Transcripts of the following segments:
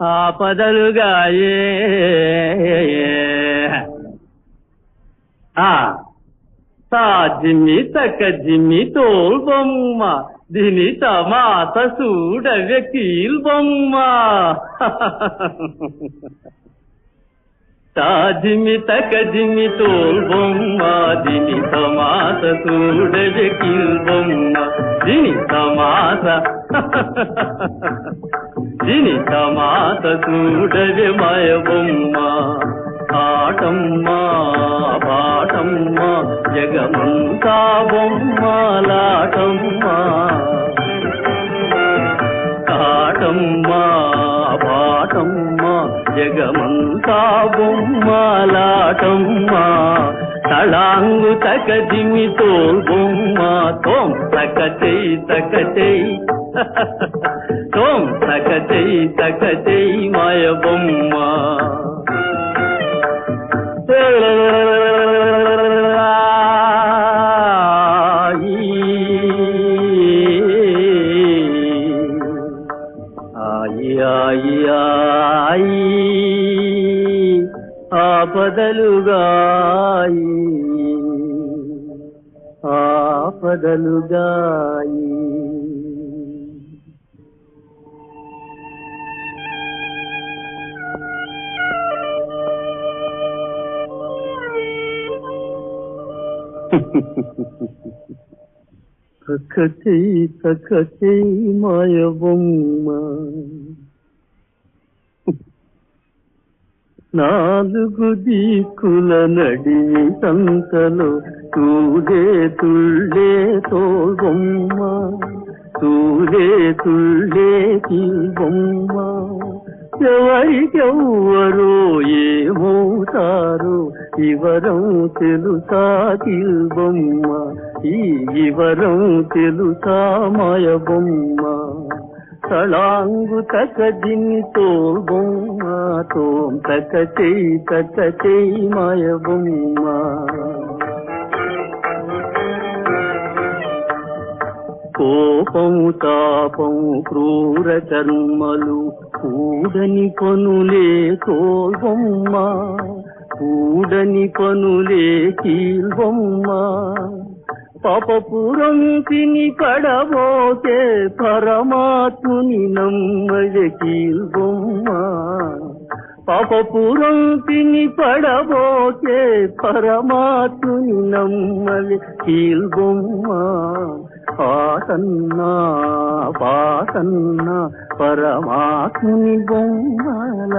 ఆపదలుగాయే తా జిమ్మి తక్క జిమ్మి తోల్ బొమ్మ దీని తమాత చూడవే కీల్ బొమ్మ. తా జిమ్మి తక్క జిమ్మి తోల్ బొమ్మ దీని తమాత చూడవే కీల్ బొమ్మ దీని తమాత దీని తమాత చూడవే మాయ బొమ్మ ఆటమ్మా పాటమ్మా ఆటమ్మా పాటమ్మా జగమంతా బొమ్మలాటమ్మా. తళాంగు తక జిమి తోల్ బొమ్మ తోం తక చెయ్యి తక చెయ్యి తోం తక చెయ్యి తక చెయ్యి మాయ బొమ్మ ఆయి ఆపదలుగాయి. ఆపదలుగాయి. ప్రకటి ప్రకటి మాయ బొమ్మ నాలుగు దిక్కుల నడిమి సంతలో తూడే తుళ్ళే తోల్బొమ్మ తూడే తుళ్ళే బొమ్మ ఎవరికెవ్వరో ఏమవుతారో ఇవరం తెలుసా బొమ్మ ఈ ఇవరం తెలుసా మాయ బొమ్మ తళాంగు తక జిన్ని తోల్ బొమ్మ తోం తక చెయ్యి తక చెయ్యి మాయ బొమ్మ. కోపము తాపము క్రూర కర్మలు కూడని పనులే తోల్బొమ్మ కూడని పనులే కీల్బొమ్మ పాపపురం తిని పడబోతే పరమాత్ముని నమ్మజ కీల్బొమ్మ పాపపురం తిని పడబోతే పరమాత్ముని నమ్మలి కీల్బొమ్మ పాసన్నా పాసన్నా పరమాత్ముని బొమ్మల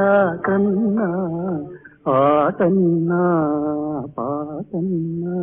కన్నా ఆటన్నా పాటన్నా.